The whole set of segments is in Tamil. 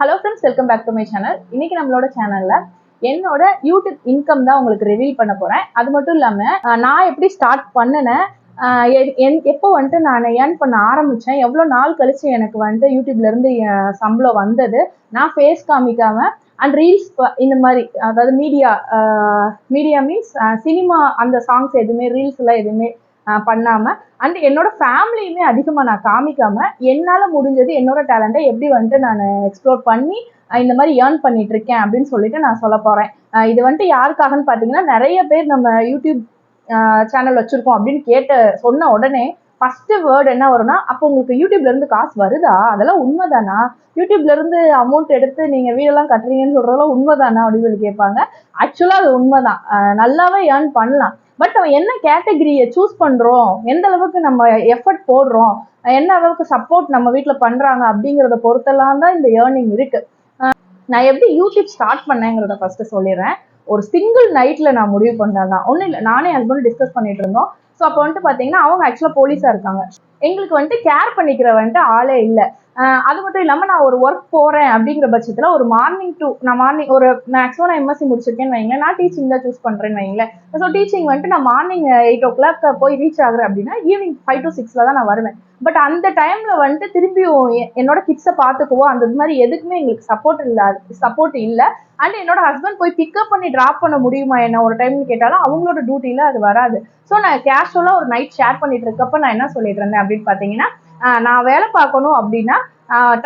Hello friends welcome back to my channel இன்னைக்கு நம்மளோட சேனல்ல என்னோட யூடியூப் இன்கம் தான் உங்களுக்கு ரிவீல் பண்ண போறேன். அது மட்டும் இல்லாம நான் எப்படி ஸ்டார்ட் பண்ணினேன் எ- என்- எப்போ வந்துட்டு நான் ஏர்ன் பண்ண ஆரம்பிச்சேன் எவ்வளோ நாள் கழிச்சு எனக்கு வந்துட்டு யூடியூப்ல இருந்து சம்பளம் வந்தது நான் ஃபேஸ் காமிக்காம அண்ட் ரீல்ஸ் இந்த மாதிரி அதாவது மீடியா மீடியா மீன்ஸ் சினிமா அந்த சாங்ஸ் எதுவுமே ரீல்ஸ் எல்லாம் எதுவுமே பண்ணாமல் அண்ட் என்னோட ஃபேமிலியுமே அதிகமாக நான் காமிக்காமல் என்னால் முடிஞ்சது என்னோட டேலண்ட்டை எப்படி வந்துட்டு நான் எக்ஸ்ப்ளோர் பண்ணி இந்த மாதிரி ஏர்ன் பண்ணிட்டு இருக்கேன் அப்படின்னு சொல்லிட்டு நான் சொல்ல போகிறேன் இது வந்துட்டு யாருக்காகன்னு பார்த்தீங்கன்னா நிறைய பேர் நம்ம யூடியூப் சேனல் வச்சுருக்கோம் அப்படின்னு கேட்ட சொன்ன உடனே ஃபஸ்ட்டு வேர்டு என்ன வரும்னா அப்போ உங்களுக்கு யூடியூப்லேருந்து காசு வருதா? அதெல்லாம் உண்மைதானா? யூடியூப்லேருந்து அமௌண்ட் எடுத்து நீங்கள் வீடெல்லாம் கட்டுறீங்கன்னு சொல்கிறதெல்லாம் உண்மைதானா? அப்படின்னு சொல்லி கேட்பாங்க. ஆக்சுவலாக அது உண்மைதான். நல்லாவே ஏர்ன் பண்ணலாம். பட் அவன் என்ன கேட்டகரியை சூஸ் பண்றோம்? எந்த அளவுக்கு நம்ம எஃபர்ட் போடுறோம்? என்ன அளவுக்கு சப்போர்ட் நம்ம வீட்டில் பண்றாங்க? அப்படிங்கிறத பொறுத்தெல்லாம் தான் இந்த ஏர்னிங் இருக்கு. நான் எப்படி யூடியூப் ஸ்டார்ட் பண்ணேங்கிறத ஃபர்ஸ்ட் சொல்லிடுறேன். ஒரு சிங்கிள் நைட்ல நான் முடிவு பண்ணேன் தான். ஒன்றும் இல்லை நானே ஹஸ்பண்ட் டிஸ்கஸ் பண்ணிட்டு இருந்தோம். ஸோ அப்போ வந்துட்டு பார்த்தீங்கன்னா அவங்க ஆக்சுவலாக போலீஸாக இருக்காங்க. எங்களுக்கு வந்துட்டு கேர் பண்ணிக்கிற வந்துட்டு ஆளே இல்லை. அது மட்டும் இல்லாமல் நான் ஒரு ஒர்க் போகிறேன் அப்படிங்கிற பட்சத்தில் ஒரு மார்னிங் டு நான் மார்னிங் ஒரு மேக்ஸிமம் நான் எம்எஸ்சி முடிச்சிருக்கேன்னு வைங்களேன். நான் டீச்சிங் தான் சூஸ் பண்ணுறேன்னு வைங்களேன். ஸோ டீச்சிங் வந்துட்டு நான் மார்னிங் எயிட் ஓ கிளாக் போய் ரீச் ஆகுறேன் அப்படின்னா ஈவினிங் ஃபைவ் டு சிக்ஸில் தான் நான் வருவேன். பட் அந்த டைம்ல வந்துட்டு திரும்பியும் எ- என்னோட கிட்ஸை பார்த்துக்குவோம் அந்த இது மாதிரி எதுக்குமே எங்களுக்கு சப்போர்ட் இல்லை சப்போர்ட் இல்லை. அண்ட் என்னோட ஹஸ்பண்ட் போய் பிக்கப் பண்ணி ட்ராப் பண்ண முடியுமா என்ன ஒரு டைம்னு கேட்டாலும் அவங்களோட டியூட்டியில அது வராது. ஸோ நான் கேஷுவலாக ஒரு நைட் ஷேர் பண்ணிட்டு இருக்கப்ப நான் என்ன சொல்லிட்டு இருந்தேன் அப்படின்னு பார்த்தீங்கன்னா நான் வேலை பார்க்கணும் அப்படின்னா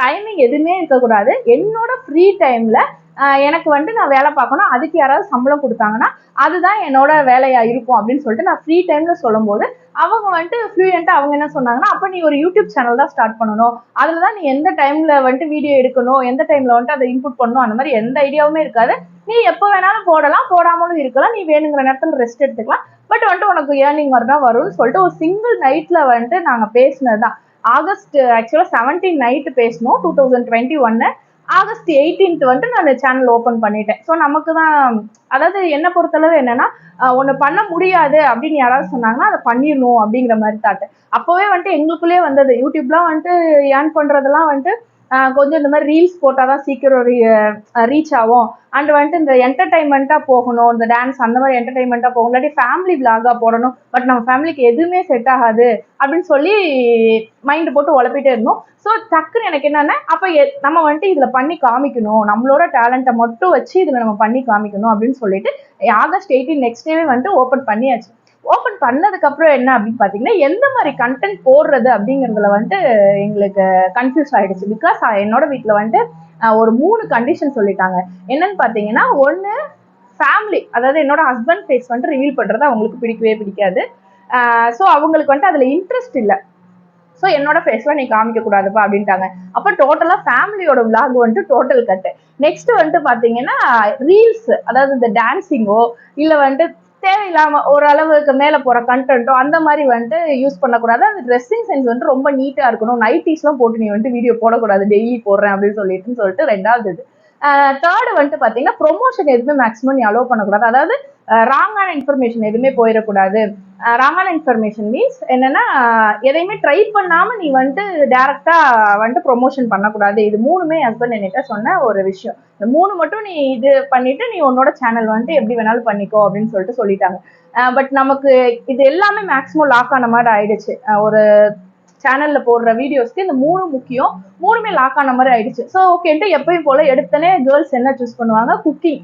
டைமிங் எதுவுமே இருக்கக்கூடாது. என்னோட ஃப்ரீ டைமில் எனக்கு வந்துட்டு நான் வேலை பார்க்கணும். அதுக்கு யாராவது சம்பளம் கொடுத்தாங்கன்னா அதுதான் என்னோட வேலையா இருக்கும் அப்படின்னு சொல்லிட்டு நான் ஃப்ரீ டைம்ல சொல்லும்போது அவங்க வந்துட்டு ஃப்ளூயண்ட்டாக அவங்க என்ன சொன்னாங்கன்னா அப்போ நீ ஒரு யூடியூப் சேனல் தான் ஸ்டார்ட் பண்ணணும். அதில் தான் நீ எந்த டைமில் வந்துட்டு வீடியோ எடுக்கணும் எந்த டைமில் வந்துட்டு அதை இன்புட் பண்ணணும் அந்த மாதிரி எந்த ஐடியாவுமே இருக்காது. நீ எப்போ வேணாலும் போடலாம் போடாமலும் இருக்கலாம். நீ வேணுங்கிற நேரத்தில் ரெஸ்ட் எடுத்துக்கலாம். பட் வந்துட்டு உனக்கு ஏர்னிங் வரதா வரும்னு சொல்லிட்டு ஒரு சிங்கிள் நைட்டில் வந்துட்டு நாங்கள் பேசினது தான் ஆகஸ்ட் ஆக்சுவலாக செவன்டீன் நைட்டு பேசணும் டூ தௌசண்ட் டுவெண்ட்டி ஒன்னு ஆகஸ்ட் எயிட்டீன்த் வந்துட்டு நான் சேனல் ஓப்பன் பண்ணிட்டேன். ஸோ நமக்கு தான் அதாவது என்னை பொறுத்தளவு என்னன்னா ஒன்று பண்ண முடியாது அப்படின்னு யாராவது சொன்னாங்கன்னா அதை பண்ணிடணும் அப்படிங்கிற மாதிரி தாட்டு அப்போவே வந்துட்டு எங்களுக்குள்ளேயே வந்தது. யூடியூப்லாம் வந்துட்டு ஏர்ன் பண்ணுறதெல்லாம் வந்துட்டு கொஞ்சம் இந்த மாதிரி ரீல்ஸ் போட்டால் தான் சீக்கிரம் ரீச் ஆகும். அண்ட் வந்துட்டு இந்த என்டர்டைன்மெண்ட்டாக போகணும் இந்த டான்ஸ் அந்த மாதிரி என்டர்டைன்மெண்ட்டாக போகணும். இல்லாட்டி ஃபேமிலி விலாகாக போடணும். பட் நம்ம ஃபேமிலிக்கு எதுவுமே செட் ஆகாது. அப்படின்னு சொல்லி மைண்டு போட்டு உழப்பிட்டே இருந்தோம். ஸோ டக்குன்னு எனக்கு என்னென்னா அப்போ நம்ம வந்துட்டு இதில் பண்ணி காமிக்கணும். நம்மளோட டேலண்ட்டை மட்டும் வச்சு இதில் நம்ம பண்ணி காமிக்கணும் அப்படின்னு சொல்லிட்டு ஆகஸ்ட் எயிட்டீன் நெக்ஸ்ட் டேவே வந்துட்டு ஓப்பன் பண்ணியாச்சு. ஓப்பன் பண்ணதுக்கு அப்புறம் என்ன அப்படின்னு பார்த்தீங்கன்னா எந்த மாதிரி கண்டென்ட் போடுறது அப்படிங்கிறதுல வந்துட்டு எங்களுக்கு கன்ஃபியூஸ் ஆயிடுச்சு. பிகாஸ் என்னோட வீட்டில் வந்துட்டு ஒரு மூணு கண்டிஷன் சொல்லிட்டாங்க. என்னன்னு பார்த்தீங்கன்னா ஒன்று ஃபேமிலி அதாவது என்னோட ஹஸ்பண்ட் ஃபேஸ் வந்துட்டு ரிவீல் பண்ணுறது அவங்களுக்கு பிடிக்கவே பிடிக்காது. ஸோ அவங்களுக்கு வந்துட்டு அதில் இன்ட்ரெஸ்ட் இல்லை. ஸோ என்னோட ஃபேஸ்லாம் நீ காமிக்க கூடாதுப்பா அப்படின்ட்டாங்க. அப்போ டோட்டலாக ஃபேமிலியோட vlog வந்துட்டு டோட்டல் கட்டு நெக்ஸ்ட் வந்துட்டு பார்த்தீங்கன்னா ரீல்ஸ் அதாவது இந்த டான்ஸிங்கோ இல்லை வந்துட்டு தேவையில்லாம ஓரளவுக்கு மேல மேலே போகிற கண்டென்ட்டோ அந்த மாதிரி வந்துட்டு யூஸ் பண்ணக்கூடாது. அந்த ட்ரெஸ்ஸிங் சென்ஸ் வந்துட்டு ரொம்ப நீட்டாக இருக்கணும். நைட்டிஸ்லாம் போட்டு நீ வந்துட்டு வீடியோ போடக்கூடாது. டெய்லி போடுறேன் அப்படின்னு சொல்லிட்டுன்னு சொல்லிட்டு ரெண்டாவது இது. தேர்டு வந்துட்டு பார்த்தீங்கன்னா ப்ரொமோஷன் எதுவுமே மேக்ஸிமம் நீ அலோவ் பண்ணக்கூடாது. அதாவது ராங்கான இன்ஃபர்மேஷன் எதுவுமே போயிடக்கூடாது. ராங்கான இன்ஃபர்மேஷன் மீன்ஸ் என்னன்னா எதையுமே ட்ரை பண்ணாம நீ வந்துட்டு டேரக்டா வந்துட்டு ப்ரொமோஷன் பண்ணக்கூடாது. இது மூணுமே ஹஸ்பண்ட் என்கிட்ட சொன்ன ஒரு விஷயம். இந்த மூணு மட்டும் நீ இது பண்ணிட்டு நீ உன்னோட சேனல் வந்துட்டு எப்படி வேணாலும் பண்ணிக்கோ அப்படின்னு சொல்லிட்டு சொல்லிட்டாங்க. பட் நமக்கு இது எல்லாமே மேக்ஸிமம் லாக் ஆன மாதிரி ஆயிடுச்சு. ஒரு சேனல்ல போடுற வீடியோஸ்க்கு இந்த மூணு முக்கியம் மூணுமே லாக் ஆன மாதிரி ஆயிடுச்சு. ஸோ ஓகேன்ட்டு எப்பயும் போல எடுத்தனே கேர்ள்ஸ் என்ன சூஸ் பண்ணுவாங்க? குக்கிங்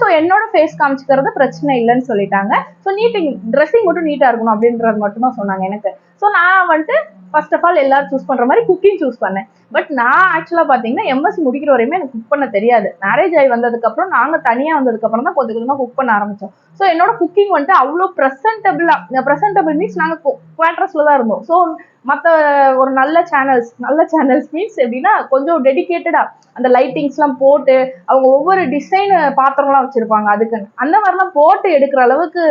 ஸோ என்னோட ஃபேஸ் காமிச்சிக்கிறது பிரச்சனை இல்லைன்னு சொல்லிட்டாங்க. ஸோ நீட்டிங் ட்ரெஸ்ஸிங் மட்டும் நீட்டாக இருக்கணும் அப்படின்றது மட்டும் தான் சொன்னாங்க எனக்கு. ஸோ நான் வந்துட்டு ஃபர்ஸ்ட் ஆஃப் ஆல் எல்லாரும் சூஸ் பண்ணுற மாதிரி குக்கிங் சூஸ் பண்ணேன். பட் நான் ஆக்சுவலாக பார்த்தீங்கன்னா எம்எஸ்சி முடிக்கிற வரையுமே எனக்கு குக் பண்ண தெரியாது. மேரேஜ் ஆகி வந்ததுக்கப்புறம் நாங்கள் தனியாக வந்ததுக்கப்புறம் தான் கொஞ்சம் கொஞ்சமாக குக் பண்ண ஆரம்பித்தோம் ஸோ என்னோட குக்கிங் வந்துட்டு அவ்வளோ ப்ரெசன்டபிளாக ப்ரெசன்டபிள் மீன்ஸ் நாங்கள் குவாட்ரஸில் தான் இருந்தோம். ஸோ மற்ற ஒரு நல்ல சேனல்ஸ் நல்ல சேனல்ஸ் மீன்ஸ் எப்படின்னா கொஞ்சம் டெடிகேட்டடாக அந்த லைட்டிங்ஸ்லாம் போட்டு அவங்க ஒவ்வொரு டிசைன் பாத்திரம்லாம் வச்சுருப்பாங்க அதுக்குன்னு. அந்த மாதிரிலாம் போட்டு எடுக்கிற அளவுக்கு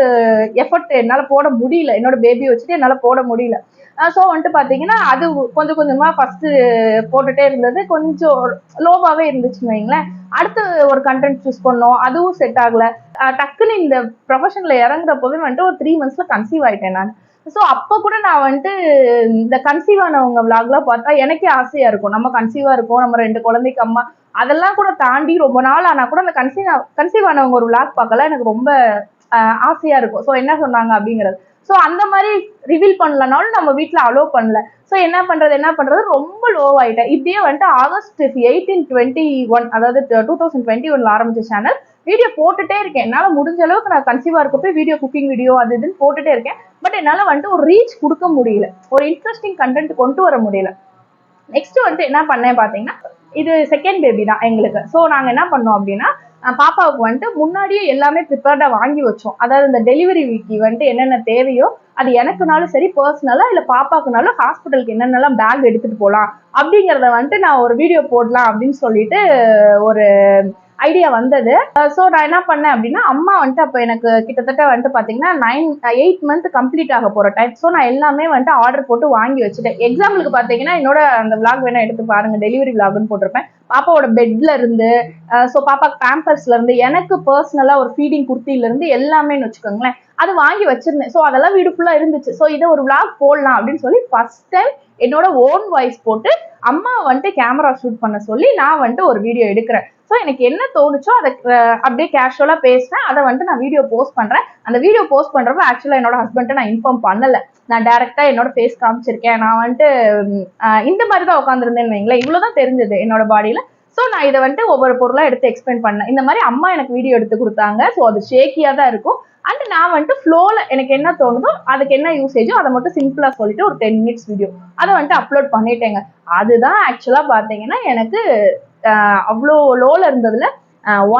எஃபர்ட் என்னால் போட முடியல. என்னோட பேபியை வச்சுட்டு என்னால் போட முடியல. ஸோ வந்துட்டு பார்த்தீங்கன்னா அது கொஞ்சம் கொஞ்சமாக ஃபஸ்ட்டு போட்டுட்டே இருந்தது. கொஞ்சம் லோவாகவே இருந்துச்சுன்னு வைங்களேன். அடுத்து ஒரு கண்டென்ட் சூஸ் பண்ணோம். அதுவும் செட் ஆகலை. டக்குன்னு இந்த ப்ரொஃபஷனில் இறங்குறப்பவே வந்துட்டு ஒரு த்ரீ மந்த்ஸில் கன்சீவ் ஆயிட்டேன் நான். ஸோ அப்போ கூட நான் வந்துட்டு இந்த கன்சீவ் ஆனவங்க விளாக்லாம் பார்த்தா எனக்கே ஆசையாக இருக்கும். நம்ம கன்சீவாக இருக்கும். நம்ம ரெண்டு குழந்தைக்கு அம்மா. அதெல்லாம் கூட தாண்டி ரொம்ப நாள் ஆனால் கூட அந்த கன்சீவ் கன்சீவ் ஆனவங்க ஒரு விளாக் பார்க்கல. எனக்கு ரொம்ப ஆசையாக இருக்கும். ஸோ என்ன சொன்னாங்க அப்படிங்கிறது. ஸோ அந்த மாதிரி ரிவீல் பண்ணலனாலும் நம்ம வீட்டில் அலோவ் பண்ணல. ஸோ என்ன பண்றது என்ன பண்றது? ரொம்ப லோ இப்படியே வந்துட்டு ஆகஸ்ட் எயிட்டீன் டுவெண்ட்டி ஒன் அதாவது டூ தௌசண்ட் டுவெண்ட்டி ஒன்ல ஆரம்பிச்ச சேனல் வீடியோ போட்டுட்டே இருக்கேன். என்னால் முடிஞ்ச அளவுக்கு நான் கன்சீவாக இருக்கப்போ வீடியோ குக்கிங் வீடியோ அது இதுன்னு போட்டுட்டே இருக்கேன். பட் என்னால் வந்துட்டு ஒரு ரீச் கொடுக்க முடியல. ஒரு இன்ட்ரெஸ்டிங் கண்டென்ட் கொண்டு வர முடியல. நெக்ஸ்ட் வந்துட்டு என்ன பண்ணேன் பார்த்தீங்கன்னா இது செகண்ட் பேபி தான் எங்களுக்கு. ஸோ நாங்கள் என்ன பண்ணோம் அப்படின்னா பாப்பாவுக்கு வந்துட்டு முன்னாடியே எல்லாமே ப்ரிப்பேர்டாக வாங்கி வச்சோம். அதாவது இந்த டெலிவரி வீக்கு வந்துட்டு என்னென்ன தேவையோ அது எனக்குனாலும் சரி பர்சனலாக இல்லை பாப்பாக்குனாலும் ஹாஸ்பிட்டலுக்கு என்னென்னலாம் பேக் எடுத்துகிட்டு போகலாம் அப்படிங்கிறத வந்துட்டு நான் ஒரு வீடியோ போடலாம் அப்படின்னு சொல்லிட்டு ஒரு ஐடியா வந்தது. ஸோ நான் என்ன பண்ணேன் அப்படின்னா அம்மா வந்துட்டு அப்போ எனக்கு கிட்டத்தட்ட வந்துட்டு பார்த்தீங்கன்னா நைன் எயிட் மந்த் கம்ப்ளீட் ஆக போகிற டைம் ஸோ நான் எல்லாமே வந்துட்டு ஆர்டர் போட்டு வாங்கி வச்சுட்டேன். எக்ஸாம்பிளுக்கு பார்த்தீங்கன்னா என்னோட அந்த விளாக் வேணா எடுத்து பாருங்க. டெலிவரி விளாக்னு போட்டிருப்பேன். பாப்பாவோட பெட்ல இருந்து ஸோ பாப்பா பேம்பர்ஸ்ல இருந்து எனக்கு பர்சனலாக ஒரு ஃபீடிங் குர்த்தில இருந்து எல்லாமேன்னு வச்சுக்கோங்களேன். அது வாங்கி வச்சிருந்தேன். ஸோ அதெல்லாம் வீடு ஃபுல்லாக இருந்துச்சு. ஸோ இதை ஒரு விளாக் போடலாம் அப்படின்னு சொல்லி ஃபர்ஸ்ட் டைம் என்னோட ஓன் வாய்ஸ் போட்டு அம்மா வந்துட்டு கேமரா ஷூட் பண்ண சொல்லி நான் வந்துட்டு ஒரு வீடியோ எடுக்கிறேன். ஸோ எனக்கு என்ன தோணுச்சோ அதை அப்படியே கேஷுவலாக பேசுனேன் அதை வந்துட்டு நான் வீடியோ போஸ்ட் பண்ணுறேன் அந்த வீடியோ போஸ்ட் பண்ணுறப்ப ஆக்சுவலாக என்னோட ஹஸ்பண்ட்டை நான் இன்ஃபார்ம் பண்ணலை. நான் டேரெக்டாக என்னோட ஃபேஸ் காமிச்சிருக்கேன். நான் வந்துட்டு இந்த மாதிரி தான் உட்காந்துருந்தேன்னு வைங்களேன். இவ்வளோ தான் தெரிஞ்சது என்னோட பாடியில் ஸோ நான் இதை வந்துட்டு ஒவ்வொரு பொருளாக எடுத்து எக்ஸ்பிளைன் பண்ணேன். இந்த மாதிரி அம்மா எனக்கு வீடியோ எடுத்து கொடுத்தாங்க. ஸோ அது ஷேக்கியாக தான் இருக்கும். அண்ட் நான் வந்துட்டு ஃப்ளோவில் எனக்கு என்ன தோணுதோ அதுக்கு என்ன யூசேஜோ அதை மட்டும் சிம்பிளாக சொல்லிட்டு ஒரு டென் மினிட்ஸ் வீடியோ அதை வந்துட்டு அப்லோட் பண்ணிட்டேங்க. அதுதான் ஆக்சுவலாக பார்த்தீங்கன்னா எனக்கு அவ்வளோ லோவில் இருந்ததில்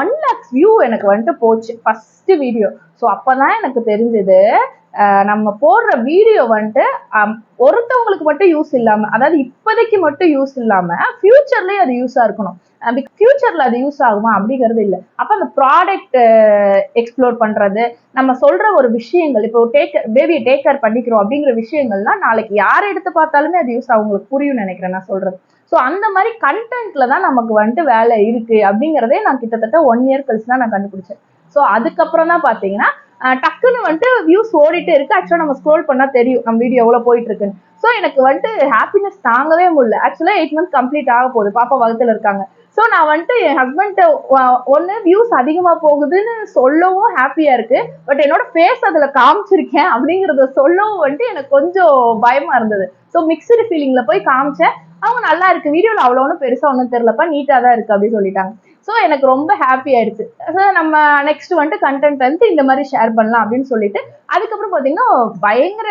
ஒன் லேக்ஸ் வியூ எனக்கு வந்துட்டு போச்சு ஃபஸ்ட்டு வீடியோ ஸோ அப்பதான் எனக்கு தெரிஞ்சது நம்ம போடுற வீடியோ வந்துட்டு ஒருத்தவங்களுக்கு மட்டும் யூஸ் இல்லாமல் அதாவது இப்போதைக்கு மட்டும் யூஸ் இல்லாமல் ஃப்யூச்சர்லேயும் அது யூஸாக இருக்கணும். ஃபியூச்சர்ல அது யூஸ் ஆகுமா அப்படிங்கிறது இல்லை. அப்ப அந்த ப்ராடக்ட் எக்ஸ்ப்ளோர் பண்றது நம்ம சொல்ற ஒரு விஷயங்கள் இப்போ டேக் பேபியை டேக் கேர் பண்ணிக்கிறோம் அப்படிங்கிற விஷயங்கள்லாம் நாளைக்கு யார் எடுத்து பார்த்தாலுமே அது யூஸ் ஆகும் உங்களுக்கு புரியும் நினைக்கிறேன் நான் சொல்றது. ஸோ அந்த மாதிரி கண்டென்ட்ல தான் நமக்கு வந்துட்டு வேலை இருக்கு அப்படிங்கிறதே நான் கிட்டத்தட்ட ஒன் இயர் கழிச்சு தான் நான் கண்டுபிடிச்சேன். ஸோ அதுக்கப்புறம் தான் பார்த்தீங்கன்னா டக்குன்னு வந்துட்டு வியூஸ் ஓடிட்டு இருக்கு. ஆக்சுவலாக நம்ம ஸ்க்ரோல் பண்ணா தெரியும் நம்ம வீடியோ எவ்வளோ போயிட்டு இருக்குன்னு. ஸோ எனக்கு வந்துட்டு ஹாப்பினஸ் தாங்கவே முடியல. ஆக்சுவலாக எயிட் மந்த் கம்ப்ளீட் ஆக போகுது. பாப்பா வகுத்துல இருக்காங்க. ஸோ நான் வந்துட்டு என் ஹஸ்பண்ட் ஒன்று வியூஸ் அதிகமாக போகுதுன்னு சொல்லவும் ஹாப்பியாக இருக்கு. பட் என்னோட ஃபேஸ் அதில் காமிச்சிருக்கேன் அப்படிங்கிறத சொல்லவும் வந்துட்டு எனக்கு கொஞ்சம் பயமா இருந்தது. ஸோ மிக்சடு ஃபீலிங்கில் போய் காமிச்சேன். அவங்க நல்லா இருக்கு. வீடியோவில் அவ்வளோ ஒன்றும் பெருசாக ஒன்றும் தெரிலப்பா நீட்டாக தான் இருக்கு அப்படின்னு சொல்லிட்டாங்க. ஸோ எனக்கு ரொம்ப ஹாப்பி ஆயிடுச்சு. ஸோ நம்ம நெக்ஸ்ட் வந்துட்டு கண்டென்ட் வந்து இந்த மாதிரி ஷேர் பண்ணலாம் அப்படின்னு சொல்லிட்டு அதுக்கப்புறம் பார்த்தீங்கன்னா பயங்கர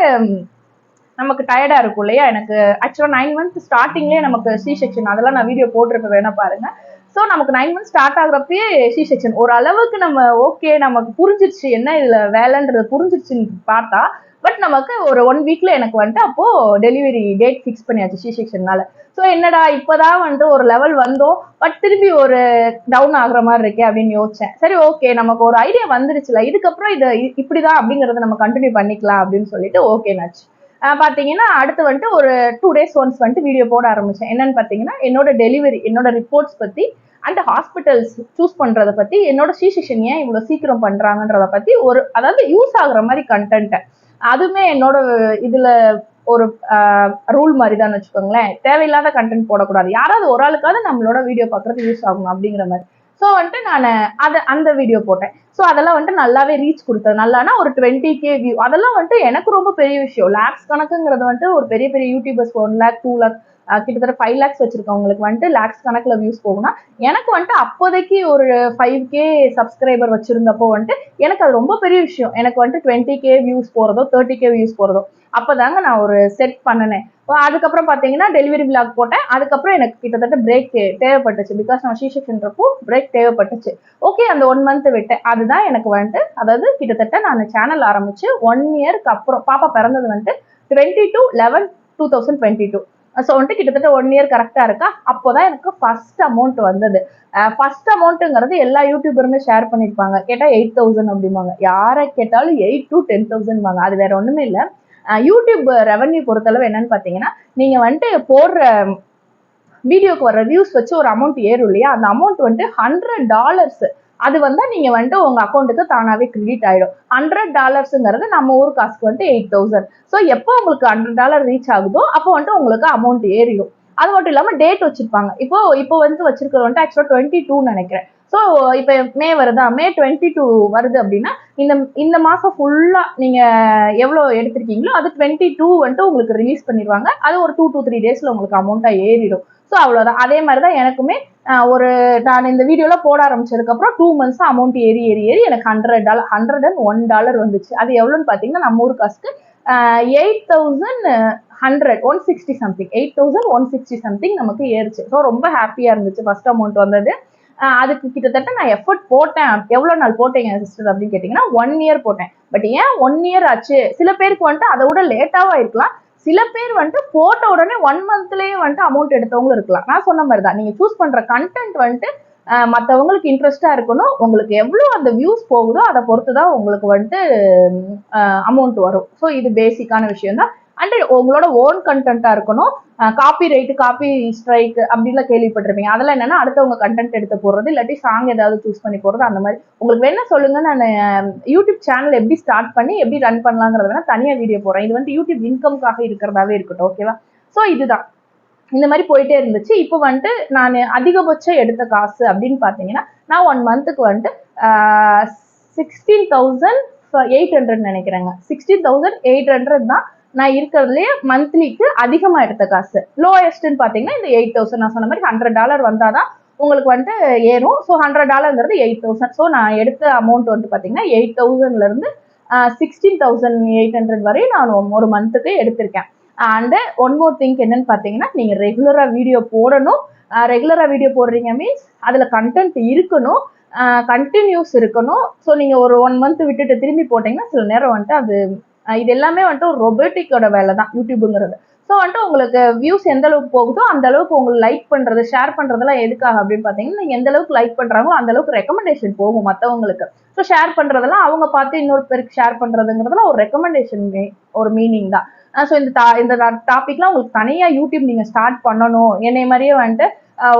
நமக்கு டயர்டா இருக்கும் இல்லையா? எனக்கு ஆக்சுவலாக நைன் மந்த் ஸ்டார்டிங்லேயே நமக்கு சி செக்ஷன் அதெல்லாம் நான் வீடியோ போட்டிருப்பேன் வேணா பாருங்க. ஸோ நமக்கு நைன் மந்த் ஸ்டார்ட் ஆகுறப்பயே சி செக்ஷன் ஒரு அளவுக்கு நம்ம ஓகே நமக்கு புரிஞ்சிருச்சு என்ன இதுல வேலைன்றது புரிஞ்சிருச்சுன்னு பார்த்தா பட் நமக்கு ஒரு ஒன் வீக்ல எனக்கு வந்துட்டு அப்போ டெலிவரி டேட் ஃபிக்ஸ் பண்ணியாச்சு சி செக்ஷன்னால ஸோ என்னடா இப்போதான் வந்துட்டு ஒரு லெவல் வந்தோம் பட் திரும்பி ஒரு டவுன் ஆகுற மாதிரி இருக்கே அப்படின்னு யோசிச்சேன். சரி ஓகே நமக்கு ஒரு ஐடியா வந்துருச்சுல இதுக்கப்புறம் இதை இப்படிதான் அப்படிங்கறத நம்ம கண்டினியூ பண்ணிக்கலாம் அப்படின்னு சொல்லிட்டு ஓகேனாச்சு பார்த்தீங்கன்னா அடுத்து வந்துட்டு ஒரு டூ டேஸ் ஒன்ஸ் வந்துட்டு வீடியோ போட ஆரம்பிச்சேன். என்னன்னு பார்த்தீங்கன்னா என்னோட டெலிவரி என்னோட ரிப்போர்ட்ஸ் பற்றி அண்ட் ஹாஸ்பிட்டல்ஸ் சூஸ் பண்ணுறத பற்றி என்னோட சீசிஷன் ஏன் இவ்வளோ சீக்கிரம் பண்ணுறாங்கன்றத பற்றி ஒரு அதாவது யூஸ் ஆகுற மாதிரி கண்டென்ட்டை அதுவுமே என்னோட இதில் ஒரு ரூல் மாதிரி தான் வச்சுக்கோங்களேன். தேவையில்லாத கண்டென்ட் போடக்கூடாது. யாராவது ஒரு ஆளுக்காவது நம்மளோட வீடியோ பார்க்குறது யூஸ் ஆகணும் அப்படிங்கிற மாதிரி. ஸோ வந்துட்டு நான் அதை அந்த வீடியோ போட்டேன். ஸோ அதெல்லாம் வந்துட்டு நல்லாவே ரீச் கொடுத்தது. நல்லானா ஒரு டுவெண்ட்டி கே வியூ அதெல்லாம் வந்துட்டு எனக்கு ரொம்ப பெரிய விஷயம். லேக்ஸ் கணக்குங்கிறது வந்துட்டு ஒரு பெரிய பெரிய YouTubers one lakh two lakh கிட்டத்தட்ட ஃபைவ் லேக்ஸ் வச்சிருக்கவங்களுக்கு வந்துட்டு லேக்ஸ் கணக்கில் வியூஸ் போகும்னா எனக்கு வந்துட்டு அப்போதைக்கு ஒரு ஃபைவ் கே சப்ஸ்கிரைபர் வச்சிருந்தப்போ வந்துட்டு எனக்கு அது ரொம்ப பெரிய விஷயம். எனக்கு வந்துட்டு டுவெண்ட்டி கே வியூஸ் போகிறதோ தேர்ட்டி கே வியூஸ் போகிறதோ அப்போதாங்க நான் ஒரு செட் பண்ணினேன். அதுக்கப்புறம் பார்த்தீங்கன்னா டெலிவரி vlog போட்டேன். அதுக்கப்புறம் எனக்கு கிட்டத்தட்ட பிரேக் தேவைப்பட்டுச்சு. பிகாஸ் நான் ஷீஷன்றப்போ பிரேக் தேவைப்பட்டுச்சு. ஓகே அந்த ஒன் மந்த் விட்டேன். அதுதான் எனக்கு வந்துட்டு அதாவது கிட்டத்தட்ட நான் சேனல் ஆரம்பிச்சு ஒன் இயருக்கு அப்புறம் பாப்பா பிறந்தது வந்துட்டு twenty two eleven two thousand twenty two so வந்துட்டு கிட்டத்தட்ட ஒன் இயர் கரெக்டாக இருக்கா? அப்போ தான் எனக்கு ஃபர்ஸ்ட் அமௌண்ட் வந்தது. ஃபர்ஸ்ட் அமௌண்ட்டுங்கிறது எல்லா யூடியூபருமே ஷேர் பண்ணியிருப்பாங்க கேட்டால் எயிட் தௌசண்ட் அப்படிம்பாங்க. யாரை கேட்டாலும் எயிட் டு டென் தௌசண்ட் வாங்க. அது வேற ஒன்றுமே இல்லை. யூடியூப் ரெவன்யூ பொறுத்தளவு என்னன்னு பார்த்தீங்கன்னா நீங்கள் வந்துட்டு போடுற வீடியோக்கு வர வியூஸ் வச்சு ஒரு அமௌண்ட் ஏறும் இல்லையா? அந்த அமௌண்ட் வந்துட்டு ஹண்ட்ரட் டாலர்ஸ் அது வந்து நீங்கள் வந்துட்டு உங்கள் அக்கௌண்ட்டுக்கு தானாகவே கிரெடிட் ஆகிடும் ஹண்ட்ரட் டாலர்ஸுங்கிறது நம்ம ஊர் காசுக்கு வந்துட்டு எயிட் தௌசண்ட் ஸோ எப்போ உங்களுக்கு ஹண்ட்ரட் டாலர் ரீச் ஆகுதோ அப்போ வந்துட்டு உங்களுக்கு அமௌண்ட் ஏறிடும். அது மட்டும் இல்லாமல் டேட் வச்சிருப்பாங்க. இப்போ இப்போ வந்து வச்சிருக்கிறது வந்துட்டு ஆக்சுவலாக டுவெண்ட்டி டூ நினைக்கிறேன். ஸோ இப்போ மே வருதா? மே டுவெண்ட்டி டூ வருது அப்படின்னா இந்த இந்த மாதம் ஃபுல்லாக நீங்கள் எவ்வளோ எடுத்திருக்கீங்களோ அது டுவெண்ட்டி டூ வந்துட்டு உங்களுக்கு ரிலீஸ் பண்ணிடுவாங்க. அது ஒரு டூ டூ த்ரீ டேஸில் உங்களுக்கு அமௌண்ட்டாக ஏறிடும். ஸோ அவ்வளோதான் அதே மாதிரி தான் எனக்குமே ஒரு நான் இந்த வீடியோலாம் போட ஆரம்பிச்சதுக்கப்புறம் டூ மந்த்ஸ் அமௌண்ட் ஏறி ஏறி ஏறி எனக்கு hundred dollar hundred and one dollar வந்துச்சு. அது எவ்வளோன்னு பார்த்தீங்கன்னா நம்ம ஊர் காசுக்கு eight thousand hundred one sixty something eight thousand one sixty something நமக்கு ஏறுச்சு. ஸோ ரொம்ப ஹாப்பியாக இருந்துச்சு. ஃபர்ஸ்ட் அமௌண்ட் வந்தது. அதுக்கு கிட்டத்தட்ட நான் எஃபர்ட் போட்டேன். எவ்வளோ நாள் போட்டீங்க சிஸ்டர் அப்படின்னு கேட்டிங்கன்னா ஒன் இயர் போட்டேன். பட் ஏன் ஒன் இயர் ஆச்சு? சில பேருக்கு வந்துட்டு அதை விட லேட்டாகவும் இருக்கலாம். சில பேர் வந்துட்டு போட்ட உடனே ஒன் மந்த்லேயே வந்துட்டு அமௌண்ட் எடுத்தவங்களும் இருக்கலாம். நான் சொன்ன மாதிரி தான் நீங்கள் சூஸ் பண்ணுற கண்டென்ட் வந்துட்டு மற்றவங்களுக்கு இன்ட்ரெஸ்டாக இருக்கணும். உங்களுக்கு எவ்வளோ அந்த வியூஸ் போகுதோ அதை பொறுத்து தான் உங்களுக்கு வந்துட்டு அமௌண்ட் வரும். ஸோ இது பேசிக்கான விஷயம் தான் அண்ட் உங்களோட ஓன் கண்டென்ட்டா இருக்கணும். காப்பி ரைட்டு காப்பி ஸ்ட்ரைக் அப்படிலாம் கேள்விப்பட்டிருப்பீங்க. அதெல்லாம் என்னன்னா அடுத்தவங்க கண்டென்ட் எடுத்து போடுறது இல்லாட்டி சாங் ஏதாவது சூஸ் பண்ணி போடுறது அந்த மாதிரி. உங்களுக்கு வேணா சொல்லுங்க. நான் யூடியூப் சேனல் எப்படி ஸ்டார்ட் பண்ணி எப்படி ரன் பண்ணலாங்கிறது வேணா தனியாக வீடியோ போடுறேன். இது வந்து யூடியூப் இன்கம்காக இருக்கிறதாவே இருக்கட்டும் ஓகேவா ஸோ இதுதான். இந்த மாதிரி போயிட்டே இருந்துச்சு. இப்போ வந்துட்டு நான் அதிகபட்சம் எடுத்த காசு அப்படின்னு பார்த்தீங்கன்னா நான் ஒன் மந்த்துக்கு வந்துட்டு சிக்ஸ்டீன் தௌசண்ட் எயிட் ஹண்ட்ரட் நினைக்கிறேங்க. சிக்ஸ்டீன் தௌசண்ட் எயிட் ஹண்ட்ரட் தான் நான் இருக்கிறதுலயே மந்த்லிக்கு அதிகமாக எடுத்த காசு. லோயஸ்ட்னு பார்த்தீங்கன்னா இந்த எயிட் தௌசண்ட் நான் சொன்ன மாதிரி ஹண்ட்ரட் டாலர் வந்தாதான் உங்களுக்கு வந்துட்டு ஏறும். ஸோ ஹண்ட்ரட் டாலர்ங்கிறது எயிட் தௌசண்ட் ஸோ நான் எடுத்த அமௌண்ட் வந்து பார்த்தீங்கன்னா எயிட் தௌசண்ட்லேருந்து சிக்ஸ்டீன் தௌசண்ட் எயிட் ஹண்ட்ரட் வரையும் நான் ஒரு மந்த்துக்கு எடுத்திருக்கேன். அண்டு ஒன் மோர் திங்க் என்னன்னு பார்த்தீங்கன்னா நீங்கள் ரெகுலராக வீடியோ போடணும். ரெகுலராக வீடியோ போடுறீங்க மீன்ஸ் அதில் கண்டென்ட் இருக்கணும். கண்டினியூஸ் இருக்கணும். ஸோ நீங்கள் ஒரு ஒன் மந்த் விட்டுட்டு திரும்பி போட்டிங்கன்னா சில நேரம் வந்துட்டு அது இது எல்லாமே வந்துட்டு ஒரு ரொபோட்டிக்கோட வேலை தான் யூடியூபுங்கிறது ஸோ வந்துட்டு உங்களுக்கு வியூஸ் எந்த அளவுக்கு போகுதோ அந்த அளவுக்கு உங்களுக்கு லைக் பண்ணுறது ஷேர் பண்ணுறதெல்லாம் எதுக்காக அப்படின்னு பார்த்தீங்கன்னா நீங்கள் எந்த அளவுக்கு லைக் பண்ணுறாங்களோ அந்த அளவுக்கு ரெக்கமெண்டேஷன் போகும் மற்றவங்களுக்கு ஸோ ஷேர் பண்ணுறதெல்லாம் அவங்க பார்த்து இன்னொரு பேருக்கு ஷேர் பண்ணுறதுங்கிறதுலாம் ஒரு ரெக்கமெண்டேஷன் ஒரு மீனிங் தான். ஸோ இந்த டா இந்த டாபிக்லாம் உங்களுக்கு தனியாக யூடியூப் நீங்கள் ஸ்டார்ட் பண்ணணும். என்னை மாதிரியே வந்துட்டு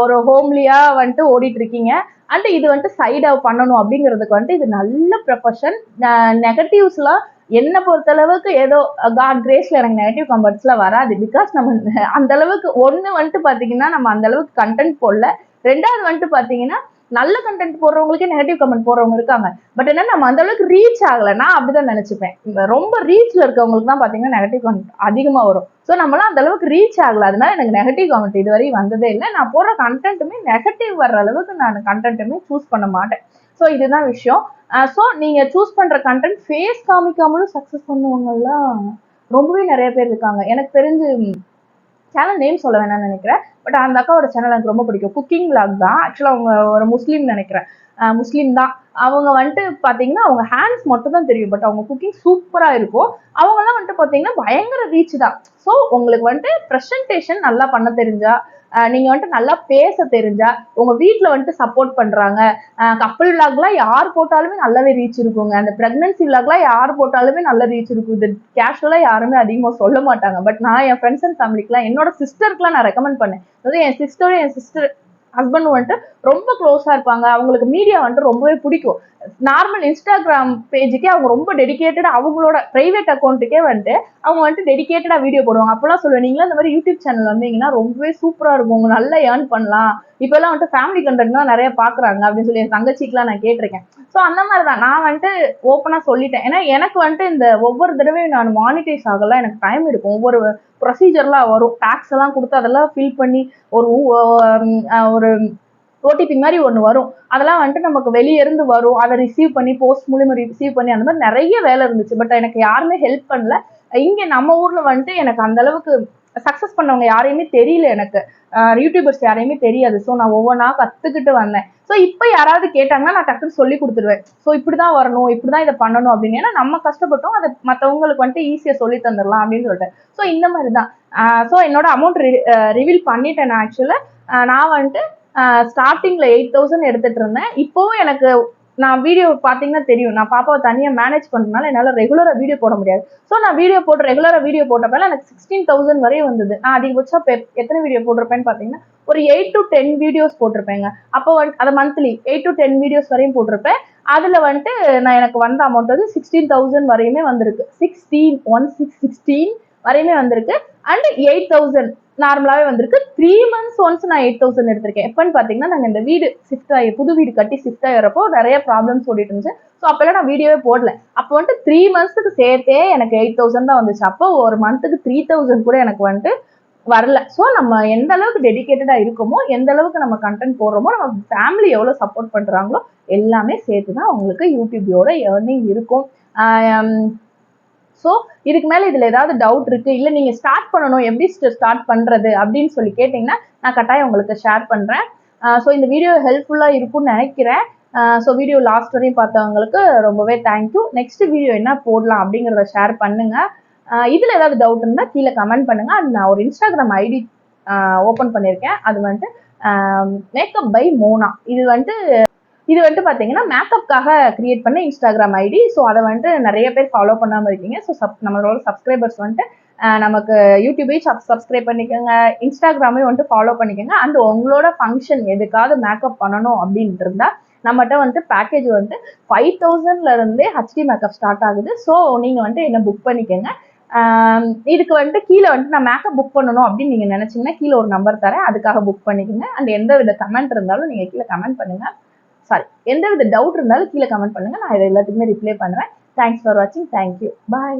ஒரு ஹோம்லியாக வந்துட்டு ஓடிட்டு இருக்கீங்க அண்ட் இது வந்துட்டு சைடாக பண்ணணும் அப்படிங்கிறதுக்கு வந்துட்டு இது நல்ல ப்ரொஃபஷன் நெகட்டிவ்ஸ்லாம் என்னை பொறுத்தளவுக்கு ஏதோ காட் கிரேஸ்ல எனக்கு நெகட்டிவ் கமெண்ட்ஸ்லாம் வராது. பிகாஸ் நம்ம அந்த அளவுக்கு ஒன்று வந்துட்டு பார்த்தீங்கன்னா நம்ம அந்த அளவுக்கு கண்டென்ட் போடல. ரெண்டாவது வந்துட்டு பார்த்தீங்கன்னா நல்ல கண்டென்ட் போடுறவங்களுக்கே நெகட்டிவ் கமெண்ட் போடுறவங்க இருக்காங்க. பட் என்ன நம்ம அந்த அளவுக்கு ரீச் ஆகல. நான் அப்படிதான் நினைச்சுப்பேன். ரொம்ப ரீச்ல இருக்கவங்களுக்கு தான் பாத்தீங்கன்னா நெகட்டிவ் கமெண்ட் அதிகமா வரும். ஸோ நம்மளாம் அந்த அளவுக்கு ரீச் ஆகல. அதனால எனக்கு நெகட்டிவ் கமெண்ட் இதுவரை வந்ததே இல்லை. நான் போடுற கண்டென்ட்டுமே நெகட்டிவ் வர்ற அளவுக்கு நான் கண்டென்ட்டுமே சூஸ் பண்ண மாட்டேன். ஸோ இதுதான் விஷயம். ஸோ நீங்க சூஸ் பண்ற கண்டென்ட் ஃபேஸ் காமிக்காமலும் சக்ஸஸ் பண்ணுவவங்கலாம் ரொம்பவே நிறைய பேர் இருக்காங்க. எனக்கு தெரிஞ்சு சேனல் நேம் சொல்ல வேணாம்னு நினைக்கிறேன். பட் அந்த அக்காவோட சேனல் எனக்கு ரொம்ப பிடிக்கும். குக்கிங் vlog தான். ஆக்சுவலாக அவங்க ஒரு முஸ்லீம் நினைக்கிறேன். முஸ்லீம் தான். அவங்க வந்துட்டு பார்த்தீங்கன்னா அவங்க ஹேண்ட்ஸ் மட்டும் தான் தெரியும். பட் அவங்க குக்கிங் சூப்பராக இருக்கும். அவங்கெல்லாம் வந்துட்டு பார்த்தீங்கன்னா பயங்கர ரீச் தான். ஸோ உங்களுக்கு வந்துட்டு ப்ரெசன்டேஷன் நல்லா பண்ண தெரிஞ்சா நீங்கள் வந்துட்டு நல்லா பேச தெரிஞ்சா உங்கள் வீட்டில் வந்துட்டு சப்போர்ட் பண்ணுறாங்க கப்பல் விலாக்லாம் யார் போட்டாலுமே நல்லாவே ரீச் இருக்குங்க. அந்த ப்ரெக்னன்சி விலாக்லாம் யார் போட்டாலுமே நல்ல ரீச் இருக்கும். இது கேஷுவலாக யாருமே அதிகமாக சொல்ல மாட்டாங்க. பட் நான் என் ஃப்ரெண்ட்ஸ் அண்ட் ஃபேமிலிக்குலாம் என்னோட சிஸ்டருக்குலாம் நான் ரெக்கமெண்ட் பண்ணேன். அதாவது என் சிஸ்டரும் என் சிஸ்டர் ஹஸ்பண்ட் வந்துட்டு ரொம்ப க்ளோஸா இருப்பாங்க. அவங்களுக்கு மீடியா வந்துட்டு ரொம்பவே பிடிக்கும். நார்மல் இன்ஸ்டாகிராம் பேஜுக்கே அவங்க ரொம்ப டெடிகேட்டடா அவங்களோட பிரைவேட் அக்கௌண்ட்டுக்கே வந்துட்டு அவங்க வந்துட்டு டெடிகேட்டடா வீடியோ போடுவாங்க. அப்பெல்லாம் சொல்லுவேன் நீங்களும் இந்த மாதிரி யூடியூப் சேனல் வந்தீங்கன்னா ரொம்பவே சூப்பரா இருக்கும். உங்க நல்லா ஏர்ன் பண்ணலாம். இப்போல்லாம் வந்துட்டு ஃபேமிலி கண்டென்ட்லாம் நிறைய பாக்குறாங்க அப்படின்னு சொல்லி என் தங்கச்சிக்கெலாம் நான் கேட்டிருக்கேன். ஸோ அந்த மாதிரி தான் நான் வந்துட்டு ஓப்பனா சொல்லிட்டேன். ஏன்னா எனக்கு வந்துட்டு இந்த ஒவ்வொரு தடவையும் நான் மானிட்டைஸ் ஆகலாம். எனக்கு டைம் எடுக்கும் ஒவ்வொரு ப்ரொசீஜர்லாம் வரும். டேக்ஸ் எல்லாம் கொடுத்து அதெல்லாம் ஃபில் பண்ணி ஒரு ஒரு ஓடிபி மாதிரி ஒன்று வரும். அதெல்லாம் வந்துட்டு நமக்கு வெளியே இருந்து வரும். அதை ரிசீவ் பண்ணி போஸ்ட் மூலியமா ரிசீவ் பண்ணி அந்த மாதிரி நிறைய வேலை இருந்துச்சு. பட் எனக்கு யாருமே ஹெல்ப் பண்ணல. இங்கே நம்ம ஊரில் வந்துட்டு எனக்கு அந்த அளவுக்கு சக்ஸஸ் பண்ணவங்க யாரையுமே தெரியல எனக்கு. யூடியூபர்ஸ் யாரையுமே தெரியாது. ஸோ நான் ஒவ்வொன்றா கத்துக்கிட்டு வந்தேன். ஸோ இப்போ யாராவது கேட்டாங்கன்னா நான் டக்குன்னு சொல்லி கொடுத்துருவேன். ஸோ இப்படிதான் வரணும் இப்படிதான் இதை பண்ணணும் அப்படின்னு. ஏன்னா நம்ம கஷ்டப்பட்டோம் அதை மற்றவங்களுக்கு வந்துட்டு ஈஸியாக சொல்லி தந்துடலாம் அப்படின்னு சொல்லிட்டு ஸோ இந்த மாதிரி தான் ஸோ என்னோட அமௌண்ட் ரிவீல் பண்ணிட்டேன் நான் ஆக்சுவலாக நான் வந்துட்டு ஸ்டார்டிங்ல எயிட் தௌசண்ட் எடுத்துட்டு இருந்தேன். இப்போவும் எனக்கு நான் வீடியோ பார்த்தீங்கன்னா தெரியும். நான் பாப்பாவை தனியாக மேனேஜ் பண்ணுறதுனால என்னால் ரெகுலராக வீடியோ போட முடியாது. ஸோ நான் வீடியோ போட்டு ரெகுலராக வீடியோ போட்டப்பல எனக்கு சிக்ஸ்டீன் தௌசண்ட் வரையும் வந்தது. நான் அதிகபட்சம் எத்தனை வீடியோ போட்டிருப்பேன்னு பார்த்தீங்கன்னா ஒரு எயிட் டு டென் வீடியோஸ் போட்டிருப்பேங்க. அப்போ வந்து அதை monthly eight to ten videos வரையும் போட்டிருப்பேன். அதில் வந்துட்டு நான் எனக்கு வந்த அமௌண்ட் வந்து சிக்ஸ்டீன் தௌசண்ட் வரையுமே வந்திருக்கு. சிக்ஸ்டீன் ஒன் சிக்ஸ் சிக்ஸ்டீன் வரையுமே வந்திருக்கு. அண்ட் எயிட் தௌசண்ட் நார்மலாவே வந்திருக்கு. த்ரீ மந்த்ஸ் ஒன்ஸ் நான் எயிட் தௌசண்ட் எடுத்திருக்கேன். எப்பன்னு பாத்தீங்கன்னா நாங்க இந்த வீடு ஷிஃப்ட் ஆகி புது வீடு கட்டி ஷிஃப்ட் ஆகிறப்போ நிறைய ப்ராப்ளம்ஸ் ஓடிட்டு இருந்துச்சு. ஸோ அப்பெல்லாம் நான் வீடியோவே போடல. அப்போ வந்துட்டு த்ரீ மந்த்ஸ்க்கு சேர்த்தே எனக்கு எயிட் தௌசண்ட் தான் வந்துச்சு. அப்போ ஒரு மந்த்துக்கு த்ரீ தௌசண்ட் கூட எனக்கு வந்துட்டு வரல. ஸோ நம்ம எந்த அளவுக்கு டெடிகேட்டடாக இருக்கோமோ எந்த அளவுக்கு நம்ம கண்டென்ட் போடுறோமோ நம்ம ஃபேமிலி எவ்வளோ சப்போர்ட் பண்ணுறாங்களோ எல்லாமே சேர்த்து தான் அவங்களுக்கு யூடியூபியோட ஏர்னிங் இருக்கும். ஸோ இதுக்கு மேலே இதில் ஏதாவது டவுட் இருக்குது இல்லை நீங்கள் ஸ்டார்ட் பண்ணணும் எப்படி ஸ்டார்ட் பண்ணுறது அப்படின்னு சொல்லி கேட்டிங்கன்னா நான் கட்டாயம் உங்களுக்கு ஷேர் பண்ணுறேன் ஸோ இந்த வீடியோ ஹெல்ப்ஃபுல்லாக இருக்கும்னு நினைக்கிறேன். ஸோ வீடியோ லாஸ்ட் வரையும் பார்த்தவங்களுக்கு ரொம்பவே தேங்க்யூ நெக்ஸ்ட் வீடியோ என்ன போடலாம் அப்படிங்கிறத ஷேர் பண்ணுங்கள் இதில் ஏதாவது டவுட் இருந்தால் கீழே கமெண்ட் பண்ணுங்கள் அண்ட் நான் ஒரு இன்ஸ்டாகிராம் ஐடி ஓப்பன் பண்ணியிருக்கேன். அது வந்துட்டு மேக்கப் பை மோனா இது வந்துட்டு இது வந்துட்டு பார்த்தீங்கன்னா மேக்கப்காக கிரியேட் பண்ண இன்ஸ்டாகிராம் ஐடி ஸோ அதை வந்துட்டு நிறைய பேர் ஃபாலோ பண்ணாமல் இருக்கீங்க. ஸோ சப் நம்மளோட சப்ஸ்கிரைபர்ஸ் வந்துட்டு நமக்கு யூடியூபையும் சப் சப்ஸ்கிரைப் பண்ணிக்கோங்க. இன்ஸ்டாகிராமையும் வந்துட்டு ஃபாலோ பண்ணிக்கோங்க. அண்ட் உங்களோட ஃபங்க்ஷன் எதுக்காவது மேக்கப் பண்ணணும் அப்படின்ட்டு நம்மகிட்ட வந்துட்டு பேக்கேஜ் வந்துட்டு ஃபைவ் தௌசண்ட்ல இருந்தே ஹச்டி மேக்கப் ஸ்டார்ட் ஆகுது. ஸோ நீங்கள் வந்துட்டு என்ன புக் பண்ணிக்கோங்க. இதுக்கு வந்துட்டு கீழே வந்துட்டு நான் மேக்கப் புக் பண்ணணும் அப்படின்னு நீங்கள் நினச்சிங்கன்னா கீழே ஒரு நம்பர் தரேன். அதுக்காக புக் பண்ணிக்கோங்க. அண்ட் எந்த வித கமெண்ட் இருந்தாலும் நீங்கள் கீழே கமெண்ட் பண்ணுங்க. சாரி எந்த வித டவுட் இருந்தாலும் கீழே கமெண்ட் பண்ணுங்க. நான் இதை எல்லாத்துக்குமே ரிப்ளை பண்ணுவேன். தேங்க்ஸ் ஃபார் வாட்சிங் தேங்க்யூ பாய்